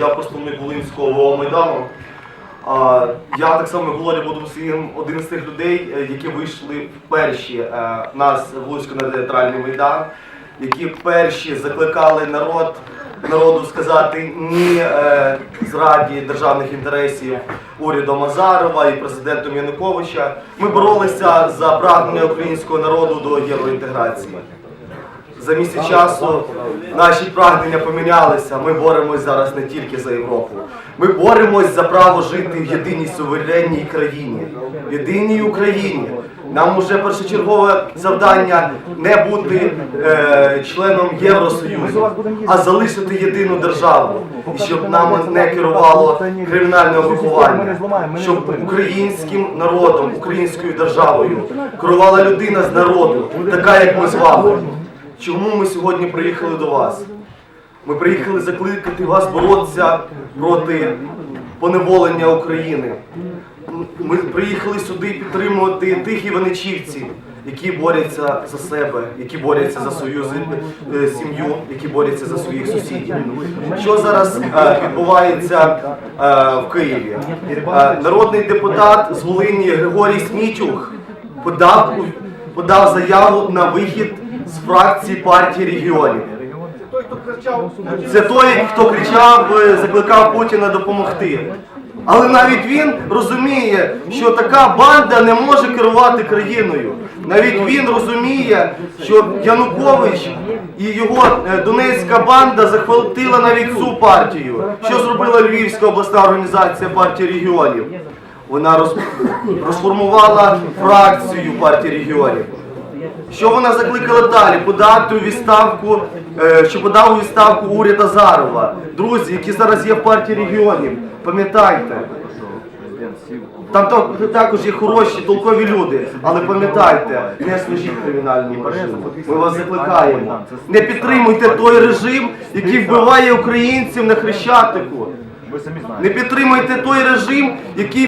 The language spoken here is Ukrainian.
я представник Волинського ВО Майдану. Я так само Володя буду один з тих людей, е, які вийшли перші е, нас Волинсько на театральний майдан, які перші закликали народ народу сказати ні е, зраді державних інтересів урядом Азарова і президентом Януковича. Ми боролися за прагнення українського народу до євроінтеграції. За місяць часу наші прагнення помінялися. Ми боремось зараз не тільки за Європу. Ми боремось за право жити в єдиній суверенній країні, в єдиній Україні. Нам уже першочергове завдання не бути е, членом Євросоюзу, а залишити єдину державу, і щоб нами не керувало кримінальне угрупування, щоб українським народом, українською державою керувала людина з народу, така як ми з вами. Чому ми сьогодні приїхали до вас? Ми приїхали закликати вас боротися проти поневолення України. Ми приїхали сюди підтримувати тих іваничівців, які борються за себе, які борються за свою е, сім'ю, які борються за своїх сусідів. Що зараз е, відбувається е, в Києві? Народний депутат з Волині Григорій Снітюх подав, подав заяву на вихід з фракції партії регіонів. Це той, хто кричав, е, закликав Путіна допомогти. Але навіть він розуміє, що така банда не може керувати країною. Навіть він розуміє, що Янукович і його е, Донецька банда захватила навіть цю партію. Що зробила Львівська обласна організація партії регіонів? Вона розформувала фракцію партії регіонів. Що вона закликала далі? Подати у відставку, е, що подав у відставку уряд Азарова. Друзі, які зараз є в партії регіонів, пам'ятайте. Там також є хороші, толкові люди, але пам'ятайте, не служіть кримінальному режиму. Ми вас закликаємо. Не підтримуйте той режим, який вбиває українців на хрещатику. Не підтримуйте той режим, який